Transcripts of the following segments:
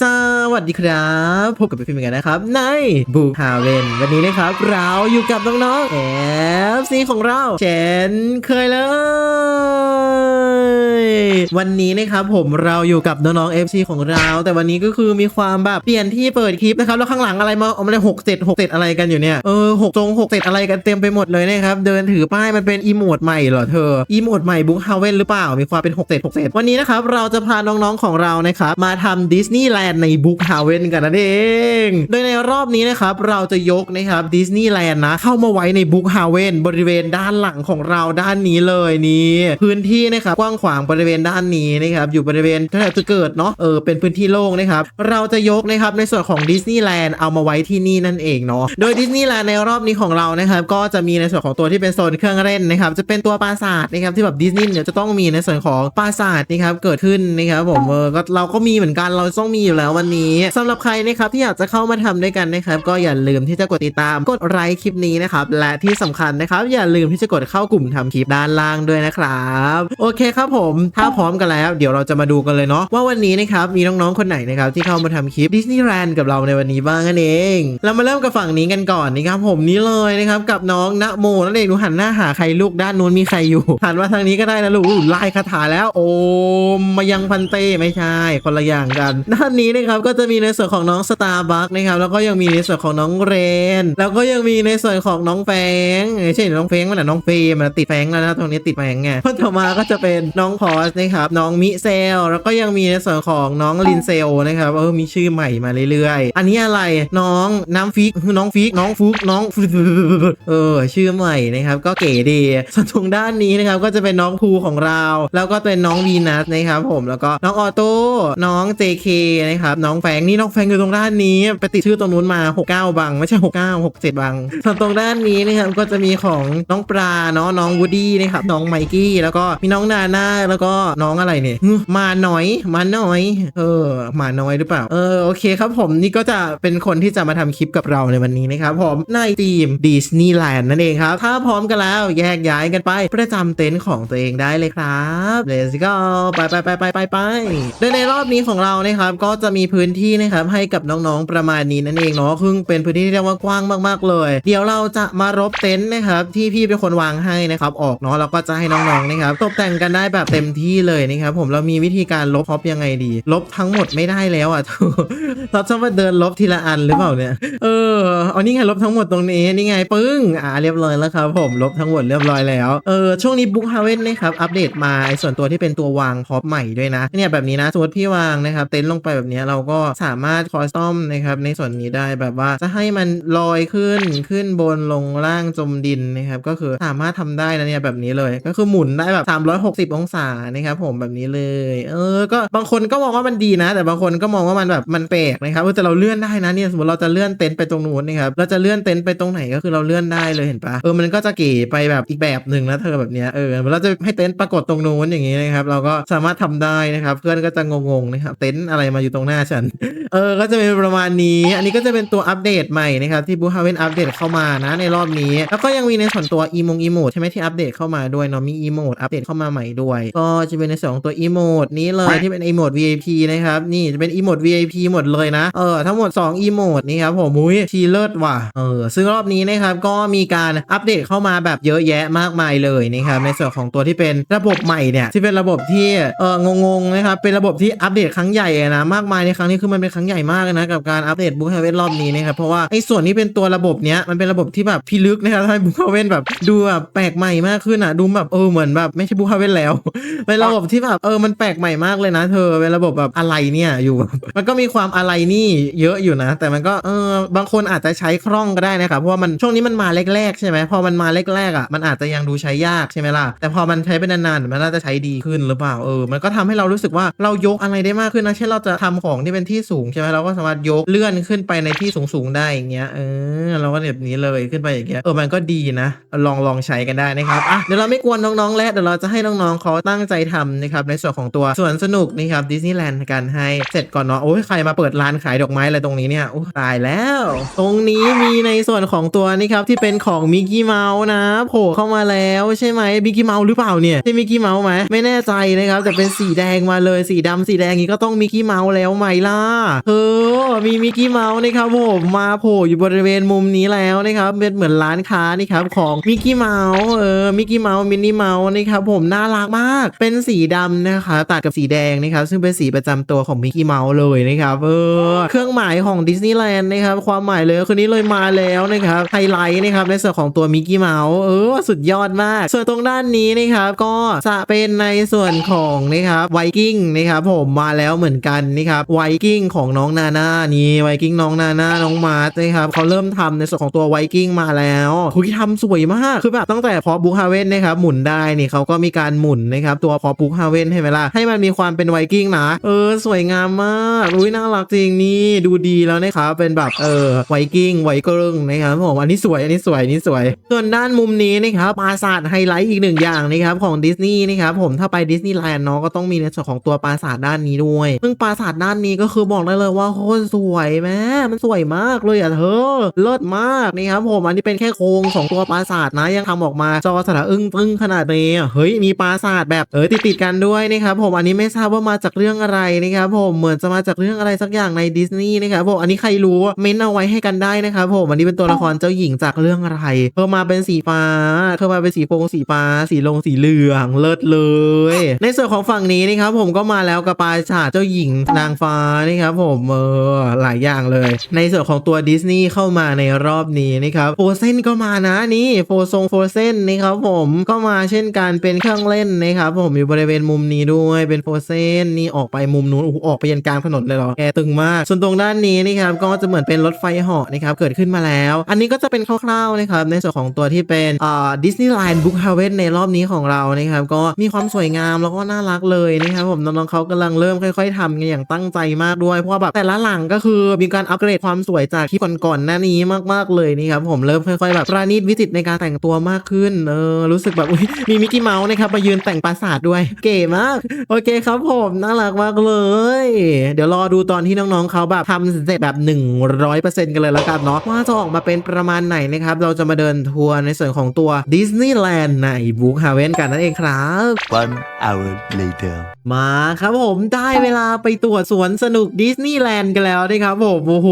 สวัสดีครับ พบกับพี่ฟิล์มกันนะครับ ในบูฮาเวนวันนี้นะครับ เราอยู่กับน้องๆเอฟซีของเรา เช่นเคยเลยวันนี้นะครับผมเราอยู่กับน้องๆ FC ของเรา แต่วันนี้ก็คือมีความแบบเปลี่ยนที่เปิดคลิปนะครับ แล้วข้างหลังอะไรมาเอามาเลยหกเจ็ดหกเจ็ดอะไรกันอยู่เนี่ย เออหกจงหกเจ็ดอะไรกันเต็มไปหมดเลยนะครับ เดินถือป้ายมันเป็นอีโมดใหม่เหรอเธออีโมดใหม่บุกฮาเวนหรือเปล่ามีความเป็นหกเจ็ดหกเจ็ดวันนี้นะครับเราจะพาน้องๆของเรานะครับมาทำดิสนีย์แลนด์ในบุ๊กฮาเวนกันนั่นเอง โดยในรอบนี้นะครับเราจะยกนะครับดิสนีย์แลนด์นะเข้ามาไว้ในบุ๊กฮาเวนบริเวณด้านหลังของเราด้านนี้เลยนี่พื้นที่นะครับกว้างขวางบริเวณด้านนี้นะครับอยู่บริเวณที่เราจะเกิดเนาะเออเป็นพื้นที่โล่งนะครับเราจะยกนะครับในส่วนของดิสนีย์แลนด์เอามาไว้ที่นี่นั่นเองเนาะโดยดิสนีย์แลนด์ในรอบนี้ของเรานะครับก็จะมีในส่วนของตัวที่เป็นโซนเครื่องเล่นนะครับจะเป็นตัวปราสาทนะครับที่แบบดิสนีย์เนี่ยจะต้องมีในส่วนของปราสาทนะครับเกิดขึ้นนะครับผมเออก็เราก็มีเหมือนกันเราต้องมีอยู่แล้ววันนี้สำหรับใครนะครับที่อยากจะเข้ามาทำด้วยกันนะครับ ก็อย่าลืมที่จะกดติดตามกดไลค์คลิปนี้นะครับและที่สำคัญนะครับ อย่าลืมที่จะกดเข้ากลุ่มทำคลิปด้านล่างด้วยนะครับ โอเคครับผมถ้าพร้อมกันแล้ว เดี๋ยวเราจะมาดูกันเลยเนาะว่าวันนี้นะครับมีน้องๆคนไหนนะครับที่เข้ามาทำคลิปดิสนีย์แลนด์กับเราในวันนี้บ้างนั่นเอง เรามาเริ่มกับฝั่งนี้กันก่อนนะครับผมนี่เลยนะครับกับน้องณโมนั่นเองหนูหันหน้าหาใครลูกด้านนู้นมีใครอยู่หันมาทางนี้ก็ได้นะลูกไล่คาถาแล้ว โอมมายังพันเต้ไม่ใช่คนละอย่างกันด้านนี้นะครับก็จะมีในส่วนของน้องสตาร์บัคนะครับแล้วก็ยังมีในส่วนของน้องเรน แล้วก็ยังมีในส่วนของน้องแฟงไม่ใช่น้องเฟงมันน่ะน้องเฟมันติดแฟงแล้วนะตรงนี้ติดแฟงไงคนต่อมาก็จะเป็นน้องพอสนะครับน้องมิเซลแล้วก็ยังมีในส่วนของน้องลินเซลนะครับเออมีชื่อใหม่มาเรื่อยๆ อันนี้อะไรน้องน้ำฟิกน้องฟิกน้องฟุกน้องเออชื่อใหม่นะครับก็เก๋ดีส่วนตรงด้านนี้นะครับก็จะเป็นน้องภูของเรา แล้วก็เป็นน้องวีนัสนะครับผมแล้วก็น้องออโต้น้อง JK นะครับน้องแฟงนี่น้องแฟงอยู่ตรงด้านนี้ไปติดชื่อตรงนู้นมา 69 บัง ไม่ใช่ 69 67 บังส่วนตรงด้านนี้นะครับก็จะมีของน้องปลาเนาะน้องวูดดี้นะครับน้องไมกี้แล้วก็มีน้องนาน่าแล้วก็น้องอะไรเนี่ยมาน้อยมาหน้อย เออมาน้อยหรือเปล่าเออโอเคครับผมนี่ก็จะเป็นคนที่จะมาทำคลิปกับเราในวันนี้นะครับผมในทีมดิสนีย์แลนด์นั่นเองครับ ถ้าพร้อมกันแล้วแยกย้ายกันไป ประจำเต็นท์ของตัวเองได้เลยครับ let's go ไปไปไปไปไปไปโดยในรอบนี้ของเรานะครับก็จะมีพื้นที่นะครับให้กับน้องๆประมาณนี้นั่นเองเนาะซึ่งเป็นพื้นที่ที่เรียกว่ากว้างมากๆเลย เดี๋ยวเราจะมารบเต็นท์นะครับที่พี่เป็นคนวางให้นะครับออกเนาะแล้วก็จะให้น้องๆนะครับตกแต่งกันได้แบบเต็มที่เลยนะครับผมเรามีวิธีการลบท็อปยังไงดี ลบทั้งหมดไม่ได้แล้วอะเราจะมาเดินลบทีละอันหรือเปล่าเนี่ยเออเอานี่ไงลบทั้งหมดตรงนี้นี่ไงปึ้งอ่าเรียบร้อยแล้วครับผมลบทั้งหมดเรียบร้อยแล้วเออช่วงนี้บุ๊กฮาเว่นนะครับอัปเดตมาไอ้ส่วนตัวที่เป็นตัววางพ็อปใหม่ด้วยนะเนี่ยแบบนี้นะสมมติพี่วางนะครับเต็นท์ลงไปแบบนี้เราก็สามารถคอสตอมนะครับในส่วนนี้ได้แบบว่าจะให้มันลอยขึ้นขึ้นบนลงล่างจมดินนะครับก็คือสามารถทำได้นะเนี่ยแบบนี้เลย ก็คือหมุนได้แบบ 360 องศานะครับผมแบบนี้เลย เออ ก็บางคนก็มองว่ามันดีนะ แต่บางคนก็มองว่ามันแบบมันแปลกนะครับแต่เราเลื่อนได้นะเนี่ยสมมติเราจะเลื่อนเต็นท์ไปตรงนู้นนะครับเราจะเลื่อนเต็นท์ไปตรงไหนก็คือเราเลื่อนได้เลยเห็นปะเออมันก็จะเก๋ไปแบบอีกแบบหนึ่งนะเธอแบบเนี้ยเออเราจะให้เต็นท์ปรากฏตรงนู้นอย่างงี้นะครับ เราก็สามารถทำได้นะครับ เพื่อนก็จะงงๆนะครับเต็นท์อะไรมาอยู่ตรงหน้าฉัน เออ ก็จะเป็นประมาณนี้ อันนี้ก็จะเป็นตัวอัปเดตใหม่นะครับ ที่บูฮาเวนอัปเดตเข้ามานะในรอบนี้ แล้วก็ยังมีในส่วนตัวอีมงอีโมดใช่ไหมที่อัปเดตเข้ามาด้วยเนาะมีอีโมดอัปเดตเข้ามาใหม่ด้วย ก็จะเป็นในส่วนของตัวอีโมดนี้เลยที่เป็นอีโมด VIP นะครับ นี่จะเป็นอีโมด VIP หมดเลยนะ เออ ทั้งหมด2อีโมดนี่ครับผมมุ้ยทีเลิศว่ะ เออ ซึ่งรอบนี้นะครับก็มีการอัปเดตเข้ามาแบบเยอะแยะมากมายเลยนะครับในส่วนของตัวที่เป็นระบบใหม่เนี่ยที่เป็นระบบที่เอองงๆนะครับเป็นระบบที่อัปเดตครั้งใหญ่อะนะมากมายในครั้งนี้คือมันเป็นครั้งใหญ่มากนะกับการอัปเดตบุ๊กเฮเวนรอบนี้นะครับเพราะว่าไอ้ส่วนที่เป็นตัวระบบเนี้ยมันเป็นระบบที่แบบพิลึกนะครับทำให้บุ๊กเฮเวนแบบดูแบบแปลกใหม่มากขึ้นอะดูแบบเออเหมือนแบบไม่ใช่บุ๊กเฮเวนแล้วเป็นระบบที่แบบเออมันแปลกใหม่มากเลยนะ เธอเป็นระบบแบบอะไรเนี่ยอยู่ มันก็มีความอะไรนี่เยอะอยู่นะ แต่มันก็เออบางคนอาจจะใช้คล่องก็ได้นะครับเพราะว่ามันช่วงนี้มันมาแรกๆใช่ไหมพอมันมาแรกๆอะมันอาจจะยังดูใช้ยากใช่ไหมล่ะแต่พอมันใช้ไปนานๆมันน่าจะใช้ดีขึ้นหรือเปล่าเออมันก็ทำให้เรารู้สึกว่าเรายกอะไรได้มากขึ้นนะเช่นเราจะทำของที่เป็นที่สูงใช่ไหมเราก็สามารถยกเลื่อนขึ้นไปในที่สูงๆได้อย่างเงี้ยเออเราก็แบบนี้เลยขึ้นไปอย่างเงี้ยเออมันก็ดีนะ ลองลองใช้กันได้นะครับอะเดี๋ยวเราไม่กวนน้องๆแล้วเดี๋ยวเราจะให้น้องๆเขาตั้งใจทำนะครับในส่วนของตัวสวนสนุกนะครับดิสนีย์แลนด์กันให้เสร็จก่อนเนาะโอ้ยใครมาเปิดร้านขายดอกไม้อะไรตรงนี้เนี่ยโอ้ตายแล้ว ตรงนี้มีในส่วนของตัวนี่ครับที่เป็นของมิกกี้เมาส์นะโผล่เข้ามาแล้วใช่ไหมมิกกี้เมาส์หรือเปล่าเนี่ยใช่มิกกี้เมาส์ไหมไม่แน่ใจนะครับแต่เป็นสีแดงมาเลยสีดำสีแดงนี้ก็ต้องมิกกี้เมาส์แล้วไหมล่ะเออมีมิกกี้เมาส์นะครับผมมาโผล่อยู่บริเวณมุมนี้แล้วนะครับเป็นเหมือนร้านค้านี่ครับของมิกกี้เมาส์เออมิกกี้เมาส์มินนี่เมาส์นะครับผมน่ารักมากเป็นสีดำนะคะตัดกับสีแดงนะครับซึ่งเป็นสีประจำตัวของมิกกี้เมาส์เลยนะครับเออเครื่องหมายของดิสนีย์แลนด์นะครับความหมายเลยคือนี้เลยมาแล้วนะครับไฮไลท์นะครับในส่วนของตัวมิกกี้เมาส์เออสุดยอดมาก ส่วนตรงด้านนี้นะครับก็จะเป็นในส่วนของนะครับไวกิ้งนะครับผมมาแล้วเหมือนกันนะครับไวกิ้งของน้องนาน่านี่ไวกิ้งน้องนาน่าน้องมาร์ทนะครับเขาเริ่มทำในส่วนของตัวไวกิ้งมาแล้วคุยทำสวยมากคือแบบตั้งแต่พอบุ๊กฮาเว่นนะครับหมุนได้นี่เขาก็มีการหมุนนะครับตัวพอบุ๊กฮาเว่นให้ไหมล่ะให้มันมีความเป็นไวกิ้งนะเออสวยงามมากอุ้ยน่ารักจริงนี่ดูดีแล้วนะครับเป็นแบบเออไวกิ้งไวกรึงนะครับผมอันนี้สวยอันนี้สวยอันนี้สวย ส่วนด้านมุมนี้นะครับปราสาทไฮไลท์อีกหนึ่งอย่างนะครับของดิสนีย์นะครับผมถ้าไปดิสนีย์แลนด์เนาะก็ต้องมีในส่วนของตัวปราสาทด้านนี้ด้วย ซึ่งปราสาทด้านนี้ก็คือบอกได้เลยว่าโคตรสวยแม่มันสวยมากเลยอะเธอ เลิศมากนะครับผมอันนี้เป็นแค่โครงของตัวปราสาทนะยังทำออกมาจอสระอึ้งตึ้งขนาดนี้เฮ้ยมีปราสาทแบบเออติดติดกันด้วยนะครับผมอันนี้ไม่ทราบว่ามาจากเรื่องอะไรนะครับผมเหมือนจะมาจากเรื่องอะไรสักอย่างในดิสนีย์นะครับผมอันนี้ใครรู้เม้นเอาไว้ให้กันได้นะครับผมอันนี้เป็นตัวละครเจ้าหญิงจากเรื่องอะไรเพิ่มมาเป็นสีฟ้าเพิ่มมาเป็นสีโฟงสีฟ้า สีลงสีเหลืองเลิศเลย ในส่วนของฝั่งนี้นะครับผมก็มาแล้วกับปราสาทเจ้าหญิงนะางฟ้านะครับผมเออหลายอย่างเลย ในส่วนของตัวดิสนีย์เข้ามาในรอบนี้นะครับโฟเซนก็มานะนี่โฟซงโฟเซนนะครับผมก็มาเช่นกันเป็นเครื่องเล่นนะครับผมอยู่บริเวณมุมนี้ด้วยเป็นโฟเซนนี่ออกไปมุมนู้นอออกไปยันกลางถนนเลยเหรอแกตึงมาก ส่วนตรงด้านนี้นะครับก็จะเหมือนเป็นรถไฟเหาะนะครับเกิดขึ้นมาแล้ว อันนี้ก็จะเป็นคร่าวๆนะครับในส่วนของตัวที่เป็นอ่าดิสนีย์แลนด์บุ๊กฮาเวนในรอบนี้ของเรานะครับก็มีความสวยงามแล้วก็น่ารักเลยนะครับผมน้องๆเขากำลังเริ่มค่อย ๆทำกันอย่างตั้งใจมากด้วย เพราะว่าแบบแต่ละหลังก็คือมีการอัปเกรดความสวยจากที่ก่อนๆหน้านี้มากๆเลยนี่ครับผมเริ่มค่อยๆแบบประณีตวิจิตรในการแต่งตัวมากขึ้นเออรู้สึกแบบอุ๊ยมีมิกกี้เมาส์นะครับมายืนแต่งปราสาทด้วย เก๋มาก โอเคครับผมน่ารักมากเลย เดี๋ยวรอดูตอนที่น้องๆเขาแบบทำเสร็จแบบ 100%กันเลยแล้วกันเนาะว่าจะออกมาเป็นประมาณไหนนะครับเราจะมาเดินทัวร์ในส่วนของตัวดิสนีย์แลนด์ในบุ๊กฮาเวนกันนั่นเองครับ One hour later. มาครับผมได้เวลาไปตรวจสวนสนุกดิสนีย์แลนด์กันแล้วนะครับผมโอ้โห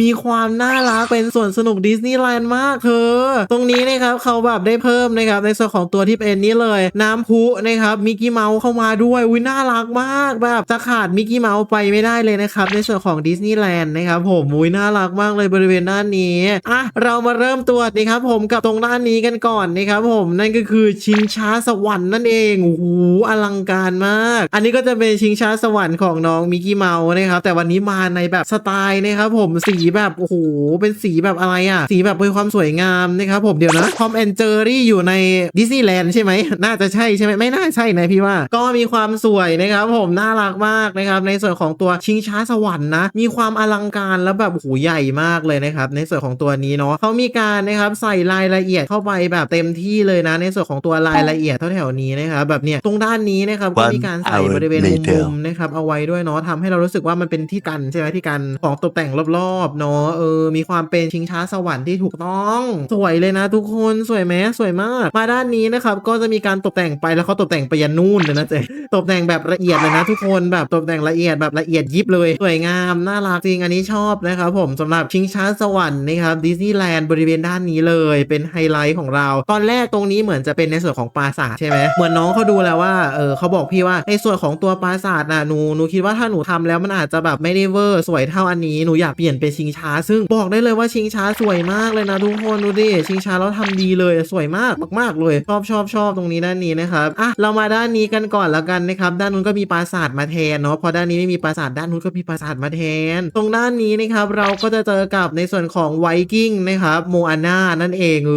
มีความน่ารักเป็นสวนสนุกดิสนีย์แลนด์มากเธอตรงนี้นะครับเขาแบบได้เพิ่มนะครับในส่วนของตัวที่เป็นนี่เลย น้ำพุนะครับมิกกี้เมาส์เข้ามาด้วยอุ้ยน่ารักมากแบบจะขาดมิกกี้เมาส์ไปไม่ได้เลยนะครับในส่วนของดิสนีย์แลนด์นะครับผมอุ้ยน่ารักมากเลยบริเวณด้านนี้อะเรามาเริ่มตรวจนะครับผมกับตรงด้านนี้กันก่อนนะครับผมนั่นก็คือชิงช้าสวรรค์นั่นเองโอ้โหอลังการมากอันนี้ก็จะเป็นชิงช้าสวรรค์ของน้องมิกกี้เมาส์นะครับแต่วันนี้มาในแบบสไตล์นะครับผมสีแบบโอ้โหเป็นสีแบบอะไรอะ สีแบบมีความสวยงามนะครับผมเดี๋ยวนะทอมแอนเจอรี่อยู่ในดิสนีย์แลนด์ใช่ไหมน่าจะใช่ใช่ไหมไม่น่าใช่นะพี่ว่า ก็มีความสวยนะครับผมน่ารักมากนะครับในส่วนของตัวชิงช้าสวรรค์นะ มีความอลังการแล้วแบบโอ้โหใหญ่มากเลยนะครับในส่วนของตัวนี้เนาะเขามีการนะครับใส่รายละเอียดเข้าไปแบบเต็มที่เลยนะ ในส่วนของตัวรายละเอียดแถวนี้นะครับแบบเนี้ยตรงด้านนี้นะครับก็มีการใส่บริเวณมุม later ๆนะครับเอาไว้ด้วยเนาะทำให้เรารู้สึกว่ามันเป็นที่กันใช่ไหมที่กันของตกแต่งรอบๆเนาะเออมีความเป็นชิงช้าสวรรค์ที่ถูกต้อง สวยเลยนะ ทุกคนสวยไหมสวยมาก มาด้านนี้นะครับก็จะมีการตกแต่งไปแล้วเขาตกแต่งไปยันนู่นเลยนะเจ๊ตกแต่งแบบละเอียดเลยนะทุกคนแบบตกแต่งละเอียดแบบละเอียดยิบเลยสวยงามน่ารักจริงอันนี้ชอบนะครับผมสำหรับชิงช้าสวรรค์นะครับดิสนีย์แลนด์บริเวณด้านนี้เลยเป็นไฮไลท์ของเรา ตอนแรกตรงนี้เหมือนจะเป็นในส่วนของปราสาทใช่ไหมเหมือนน้องเขาดูแล้วว่าเออเขาบอกพี่ว่าในส่วนของตัวปราสาทน่ะหนูหนูคิดว่าถ้าหนูทำแล้วมันอาจจะแบบไม่ได้เวอร์สวยเท่าอันนี้หนูอยากเปลี่ยนเป็นชิงช้า ซึ่งบอกได้เลยว่าชิงช้าสวยมากเลยนะทุกคนดูดิชิงช้าแล้วทำดีเลยสวยมากมากๆเลยชอบชอบชอบตรงนี้ด้านนี้นะครับอะเรามาด้านนี้กันก่อนแล้วกันนะครับด้านนู้นก็มีปราสาทมาแทนเนาะพอด้านนี้ไม่มีปราสาทด้านนู้นก็มีปราสาทมาแทน ตรงด้านนี้นะครับเราก็จะเจอกับในส่วนของไวกิ้งนะครับโมอาน่านั่นเองเอ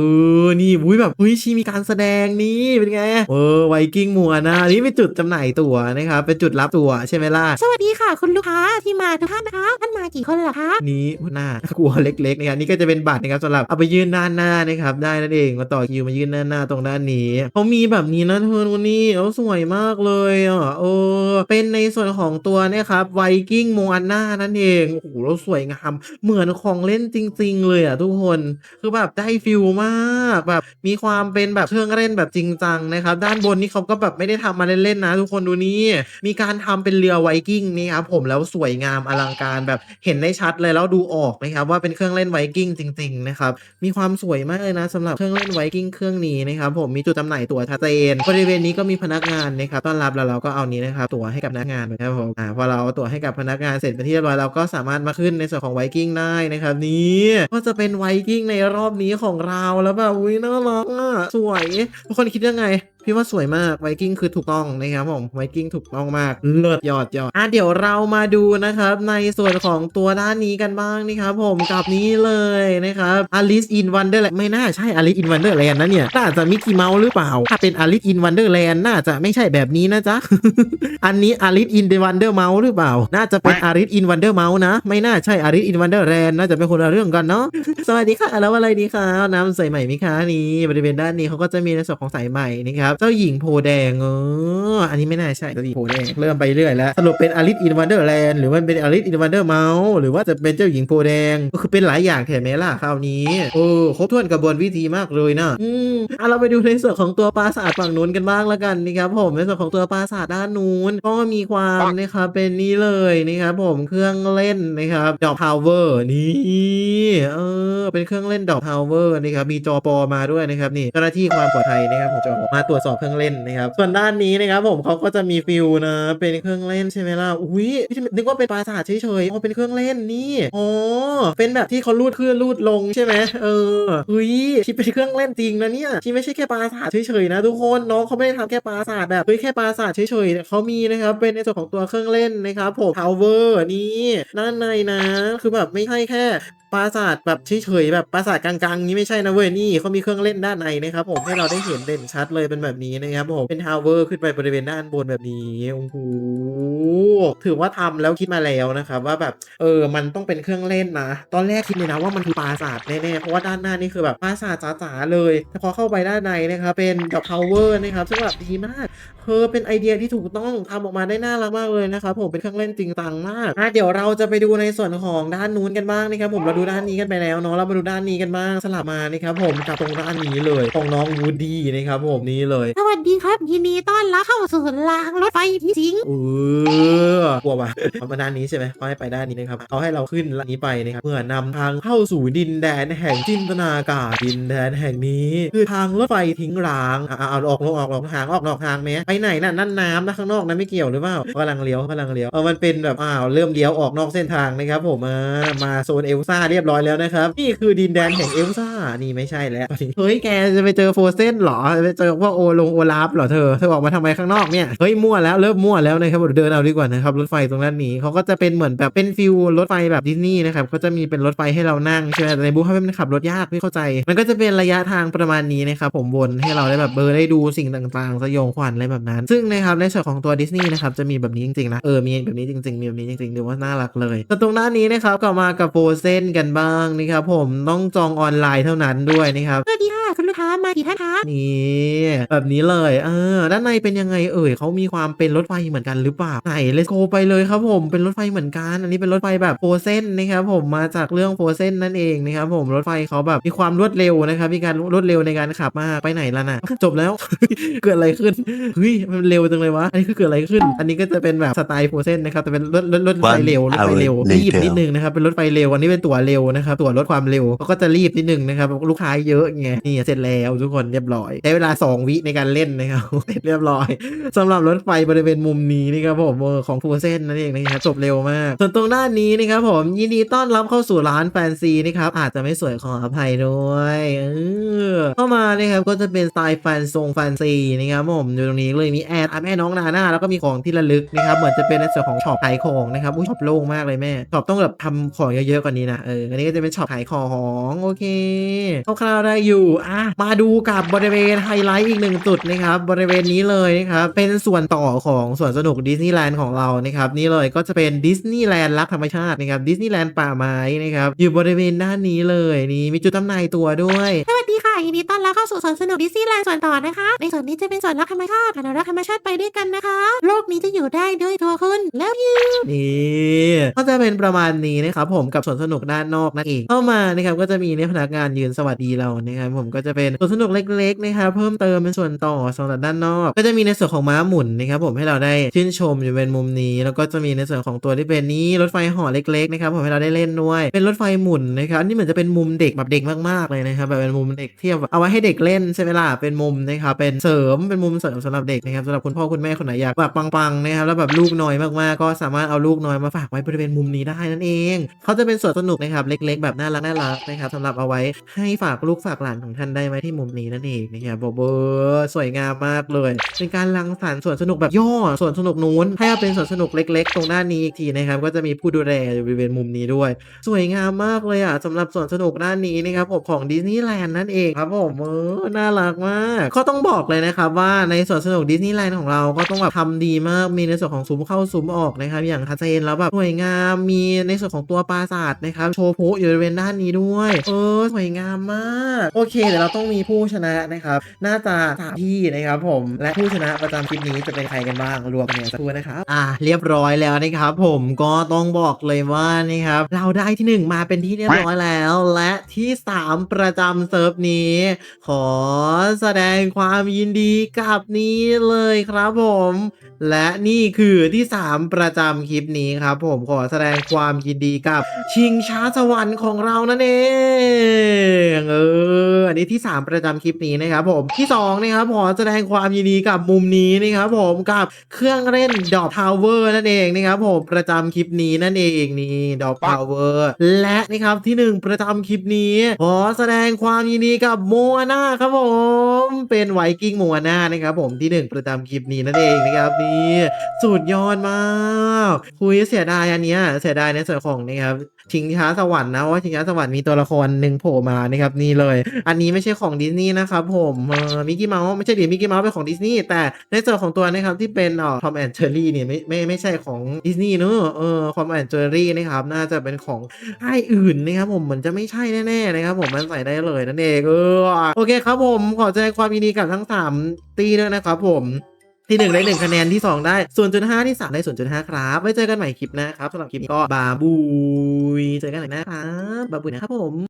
อนี่อุ้ยแบบเฮ้ยชีมีการแสดงนี่เป็นไงเออไวกิ้งโมอาน่านี่เป็นจุดจำหน่ายตั๋วนะครับเป็นจุดรับตั๋วใช่ไหมล่ะสวัสดีค่ะ คุณลูกค้าที่มาทุกท่านนะคะท่านมากี่คนเหรอคะนี้หัวหน้ากลัวเล็กๆนะครับนี่ก็จะเป็นบัตรนะครับสำหรับเอาไปยื่นด้านหน้านะครับได้นั่นเองมาต่อคิวมายื่นด้านหน้าตรงด้านนี้เขามีแบบนี้นะเธอวันนี้เขาสวยมากเลยอะเออเป็นในส่วนของตัวเนี่ยครับไวกิ้งโมอันนานั่นเองโอ้โหแล้วสวยงามเหมือนของเล่นจริง ๆ เลยอะทุกคนคือแบบได้ฟิลมากแบบมีความเป็นแบบเครื่องเล่นแบบจริงจังนะครับด้านบนนี่เขาก็แบบไม่ได้ทำมาเล่นๆนะทุกคนคนดูนี่ มีการทำเป็นเรือไวกิ้งนี่ครับผมแล้วสวยงามอลังการแบบเห็นได้ชัดเลยแล้วดูออกนะครับว่าเป็นเครื่องเล่นไวกิ้งจริงๆนะครับมีความสวยมากเลยนะสำหรับเครื่องเล่นไวกิ้งเครื่องนี้นะครับผมมีจุดจำหน่ายตั๋วชัดเจนบริเวณนี้ก็มีพนักงานนะครับต้อนรับแล้วเราก็เอานี้นะครับตั๋วให้กับพนักงานนะครับผมอ่าพอเราเอาตั๋วให้กับพนักงานเสร็จเป็นที่เรียบร้อยเราก็สามารถมาขึ้นในส่วนของไวกิ้งได้นะครับนี่ก็จะเป็นไวกิ้งในรอบนี้ของเราแล้วแบบอุ้ยน่ารักอะสวยทุกคนคิดยังไง พี่ว่าสวยมากไวกิ้งคือถูกต้องนะครับผมไวกิ้งถูกต้องมากเลิศยอดยอดอะเดี๋ยวเรามาดูนะครับในส่วนของตัวด้านนี้กันบ้างนะครับผมกับนี้เลยนะครับ Alice in Wonderland ไม่น่าใช่ Alice in Wonderland นะเนี่ยน่าจะมิกกี้เมาส์หรือเปล่า ถ้าเป็น Alice in Wonderland น่าจะไม่ใช่แบบนี้นะจ๊ะ อันนี้ Alice in the Wonder Mouse หรือเปล่า น่าจะเป็น Alice in Wonder Mouse นะ ไม่น่าใช่ Alice in Wonderland น่าจะเป็นคนละเรื่องกันเนาะสวัสดีค่ะแล้วอะไรดีคะน้ำใสใหม่มิคะนี่บริเวณด้านนี้เขาก็จะมีในส่วนของสายใหม่นะครับเจ้าหญิงโพแดงเอออันนี้ไม่น่าใช่เจ้าหญิงโพแดงเริ่มไปเรื่อยแล้วสรุปเป็น Alice in Wonderland หรือมันเป็น Alice in Wonder Mouse หรือว่าจะเป็นเจ้าหญิงโพแดงก็คือเป็นหลายอย่างแถมไหมล่ะคราวนี้โอ้ครบถ้วนกระบวนวิธีมากเลยนะอืมอะเราไปดูในส่วนของตัวปราสาทฝั่งนู้นกันบ้างล้วกันนะครับผมในส่วนของตัวปราสาทด้านนู้นก็มีความนะครับเป็นนี่เลยนะครับผมเครื่องเล่นนะครับดอกพาวเวอร์นี่เออเป็นเครื่องเล่นดอกพาวเวอร์นะครับมีจอปอมาด้วยนะครับนี่เจ้าหน้าที่ความปลอดภัยนะครับผมจะมาตรวจสอบเครื่องเล่นนะครับ ส่วนด้านนี้นะครับผมเขาก็จะมีฟิลนะเป็นเครื่องเล่นใช่ไหมล่ะอุ้ยนึกว่าเป็นปราสาทเฉยๆอ๋อเป็นเครื่องเล่นนี่อ๋อเป็นแบบที่เขาลูดขึ้นลูดลงใช่ไหมเออเฮ้ยที่เป็นเครื่องเล่นจริงนะเนี่ยที่ไม่ใช่แค่ปราสาทเฉยๆนะทุกคนน้องเขาไม่ได้ทำแค่ปราสาทแบบเฮ้ยแค่ปราสาทเฉยๆเขามีนะครับเป็นในส่วนของตัวเครื่องเล่นนะครับผม power นี่ด้านในนะ คือแบบไม่ใช่แค่ ปราสาทแบบเฉยๆแบบปราสาทกลางๆนี้ไม่ใช่นะเว้ยนี่เขามีเครื่องเล่นด้านในนะครับผมให้เราได้เห็นเด่นชัดเลยเป็นแบบนี้นะครับผมเป็นทาวเวอร์ขึ้นไปบริเวณด้านบนแบบนี้โอ้โหถือว่าทำแล้วคิดมาแล้วนะครับว่าแบบเออมันต้องเป็นเครื่องเล่นนะ ตอนแรกคิดเลยนะว่ามันคือปราสาทแน่ๆเพราะว่าด้านหน้านี่คือแบบปราสาทจ๋าๆเลยแต่พอเข้าไปด้านในนะครับเป็นกับทาวเวอร์นะครับซึ่งแบบดีมากเออเป็นไอเดียที่ถูกต้องทำออกมาได้น่ารักมากเลยนะครับผมเป็นเครื่องเล่นจริงจังมากอะเดี๋ยวเราจะไปดูในส่วนของด้านนู้นกันบ้างนะครับผมเราดูด้านนี้กันไปแล้วเนาะเรามาดูด้านนี้กันบ้างสลับมานะครับผมกับตรงด้านนี้เลยของน้องวูดดี้นะครับผมนี้เลย สวัสดีครับยินดีต้อนรับเข้าสู่รางรถไฟที่สิงห์เออ กลัวว่ะเอามาด้านนี้ใช่ไหมเขาให้ไปด้านนี้นะครับเขาให้เราขึ้นลนี้ไปนะครับเพื่อนำทางเข้าสู่ดินแดนแห่งจินตนาการดินแดนแห่งนี้ คือทางรถไฟทิ้งร้างอะเอาออกลงออกนอกทางออกนอกทางไหมไปไหนน่ะนั่นน้ำนะข้างนอกนะไม่เกี่ยวหรือเปล่ากำลังเลี้ยวกำลังเลี้ยวเออมันเป็นแบบอ้าวเริ่มเลี้ยวออกนอกเส้นทางนะครับผมมามาโซนเอลซ่าเรียบร้อยแล้วนะครับนี่คือดินแดนแห่งเอลซ่านี่ไม่ใช่แล้วเฮ้ยแกจะไปเจอโฟเซนเหรอจะไปเจอว่าโอลงโอลาฟเหรอเธอเธอออกมาทำไมข้างนอกเนี่ยเฮ้ยมั่วแล้วเริ่มมั่วแล้วนะครับเดินเอาดีกว่านะครับรถไฟไฟตรงด้านนี้เขาก็จะเป็นเหมือนแบบเป็นฟิลรถไฟแบบดิสนีย์นะครับก็จะมีเป็นรถไฟให้เรานั่งใช่ไหมแต่ในบุ๊คเขาเป็นขับรถยากไม่เข้าใจ มันก็จะเป็นระยะทางประมาณนี้นะครับผมวนให้เราได้แบบเบอร์ได้ดูสิ่งต่างๆ สยองขวัญอะไรแบบนั้น ซึ่งนะครับในส่วนของตัวดิสนีย์นะครับจะมีแบบนี้จริงๆนะเออมีแบบนี้จริงๆมีแบบนี้จริงๆดูว่าน่ารักเลยแต่ตรงด้านนี้นะครับกลับมากับโฟเซนกันบ้างนะครับผมต้องจองออนไลน์เท่านั้นด้วยนะครับสวัสดีค่ะคุณลูกค้ามากี่ท่านคะนี่แบบนี้เลยเออด้านในเป็นยังไงเอ่ยเขามีความเป็นรถไฟเหมือนกันหรือเปล่าไหนเลสโกไปเลยครับผมเป็นรถไฟเหมือนกัน อันนี้เป็นรถไฟแบบโฟเซนนะครับผมมาจากเรื่องโฟเซนนั่นเองนะครับผมรถไฟเขาแบบมีความรวดเร็วนะครับมีการรวดเร็วในการขับมากไปไหนแล้วน่ะจบแล้วเกิดอะไรขึ้นเฮ้ยมันเร็วจังเลยวะอันนี้คือเกิดอะไรขึ้น อันนี้ก็จะเป็นแบบสไตล์โฟเซนนะครับแต่เป็นรถรถรถไฟเร็วรถไฟเร็ว One hour รีบ later นิดนึงนะครับเป็นรถไฟเร็วอันนี้เป็นตั๋วเร็วนะครับตั๋วลดความเร็วเขาก็จะรีบนิดนึงนะครับลูกค้าเยอะไงนี่เสร็จแล้วทุกคนเรียบร้อยใช้เวลา 2 วิในการเล่นนะครับเสร็จเรียบร้อยสำหรับรถไฟบริเวณมุมนี้นี่ครับผมเออของฟูเซนนั่นเองนะครับจบเร็วมาก ส่วนตรงด้านนี้นะครับผมยินดีต้อนรับเข้าสู่ร้านแฟนซีนะครับอาจจะไม่สวยขออภัยด้วยเออเข้ามานะครับก็จะเป็นสไตล์แฟนทรงแฟนซีนะครับผมอยู่ตรงนี้เลยมีแอดอะแม่น้องนาหน้าแล้วก็มีของที่ระลึกนะครับเหมือนจะเป็นในส่วนของช็อปขายของนะครับอุ้ยช็อปโล่งมากเลยแม่ช็อปต้องแบบทำของเยอะๆกว่านี้นะเอออันนี้ก็จะเป็นช็อปขายของโอเคคร่าวๆได้อยู่อะมาดูกับบริเวณไฮไลท์อีกหนึ่งจุดนะครับบริเวณนี้เลยนะครับเป็นส่วนต่อของสวนสนุกดิสนีย์แลนด์ของเรานะครับนี่เลยก็จะเป็นดิสนีย์แลนด์รักธรรมชาตินะครับดิสนีย์แลนด์ป่าไม้นะครับอยู่บริเวณด้านนี้เลยนี่มีจุดจำหน่ายตัวด้วยสวัสดี ค่ะยินดีต้อนรับเข้าสู่สวนสนุกดิสนีย์แลนด์ส่วนต่อนะคะ ในส่วนนี้จะเป็นส่วนรักธรรมชาติอนุรักษ์ธรรมชาติไปด้วยกันนะคะ โลกนี้จะอยู่ได้ด้วยตัวคุณแล้วยูนี่ก็จะเป็นประมาณนี้นะครับผมกับสวนสนุกด้านนอกนั่นเองเข้ามานะครับก็จะมีเนี่ยพนักงานยืนสวัสดีเรานะครับผมก็จะเป็นสวนสนุกเล็กๆนะครับเพิ่มเติมเป็นส่วนต่อสำหรับด้านนอก ก็จะมีในส่วนของม้าหมุนนะครับผมให้เราได้ชื่นชมอยู่เป็นมุมนี้ แล้วก็จะมีในส่วนของตัวที่เป็นนี้รถไฟเหอเล็กๆนะครับผมให้เราได้เล่นด้วย เป็นรถไฟหมุนนะครับอันนี่เหมือนจะเป็นมุมเด็กแบบเด็กมากๆเลยนะครับแบบเป็นมุมเด็กเที่ยบเอาไว้ให้เด็กเล่นใช่ไหมล่ะเป็นมุมนะครับเป็นเสริมเป็นมุมเสริมสำหรับเด็กนะครับสำหรับคุณพ่อคุณแม่คนไหนอยากแบบปังๆนะครับแล้วแบบลูกน้อยมากๆก็สามารถเอาลูกน้อยมาฝากไว้บริเวณมุมนี้ได้นั่นเองเขาจะเป็นสวนสนุกนะครับเล็ก ๆ แบบน่ารักน่ารักนะครับสำหรับเอาไว้ให้ฝากลูกฝากหลานของท่านได้ไว้ที่มุมนี้นั่นเองนะครับโบโบสวยงามมากเลย เป็นการรังสรรค์สวนสนุกแบบย่อสวนสนุกนู้นให้เอาเป็นสวนสนุกเล็ก ๆ ตรงด้านนี้อีกทีนะครับก็จะมีผู้ดูแลอยู่บริเวณมุมนี้ด้วย สวยงามมากเลยอะสำหรับสวนสนุกด้านนี้นะครับผมของดิสนีย์แลนด์นั่นเองครับผมเออน่ารักมากก็ต้องบอกเลยนะครับว่าในส่วนสนุกดิสนีย์แลนด์ของเราก็ต้องแบบทำดีมากมีในส่วนของซุ้มเข้าซุ้มออกนะครับ อย่างชัดเจนแล้วแบบสวยงามมีในส่วนของตัวปราสาทนะครับโชว์พุอยู่บริเวณด้านนี้ด้วย เออสวยงามมาก โอเคเดี๋ยวเราต้องมีผู้ชนะนะครับ น่าจะสามที่นะครับผมและผู้ชนะประจำคลิปนี้จะเป็นใครกันบ้างรวมกันเนี่ยสักครู่นะครับอะเรียบร้อยแล้วนะครับผมก็ต้องบอกเลยว่านี่ครับเราได้ที่หนึ่งมาเป็นที่เรียบร้อยแล้ว และที่สามประจำเซิร์ฟนี้ขอแสดงความยินดีกับนี้เลยครับผม และนี่คือที่ 3 ประจำคลิปนี้ครับ ผมขอแสดงความยินดีกับ ชิงช้าสวรรค์ของเรานั่นเองเอออันนี้ที่ 3 ประจำคลิปนี้นะครับผมที่2นะครับขอแสดงความยินดีกับมุมนี้นะครับผมกับเครื่องเล่นดอกทาวเวอร์นั่นเองนะครับผมประจำคลิปนี้นั่นเองนี่ดอกทาวเวอร์และนะครับที่ 1 ประจำคลิปนี้ขอแสดงความยินดีกับโมอาน่าครับผมเป็นไวกิ้งโมอาน่านะครับผมที่หนึ่งประจำคลิปนี้นั่นเองนะครับนี่สุดยอดมากคุยเสียดายอันเนี้ยเสียดายในส่วนของนะครับชิงช้าสวรรค์นะเพราะว่าชิงช้าสวรรค์มีตัวละครหนึ่งโผล่มานะครับนี่เลย อันนี้ไม่ใช่ของดิสนีย์นะครับผมเออมิกกี้เมาส์ไม่ใช่ดิมิกกี้เมาส์เป็นของดิสนีย์แต่ในส่วนของตัวนะครับที่เป็นอ่อทอมแอนเจอรี่เนี่ยไม่ไม่ไม่ใช่ของดิสนีย์เนอะเออทอมแอนเจอรี่นะครับน่าจะเป็นของค่ายอื่นนะครับผมเหมือนจะไม่ใช่แน่ๆนะครับผมมันใส่ได้เลยนั่นเองเออโอเคครับผมขอแสดงความยินดีกับทั้งสามตีด้วยนะครับผม ที่หนึ่งได้หนึ่งคะแนนที่สองได้ส่วนจุดห้าที่สามได้ส่วนจุดห้าครับไว้เจอกันใหม่คลิปหนะครับสำหรับคลิปนี้ก็บาบุยเจอกันใหม่นะครับบาบุยนะครับผม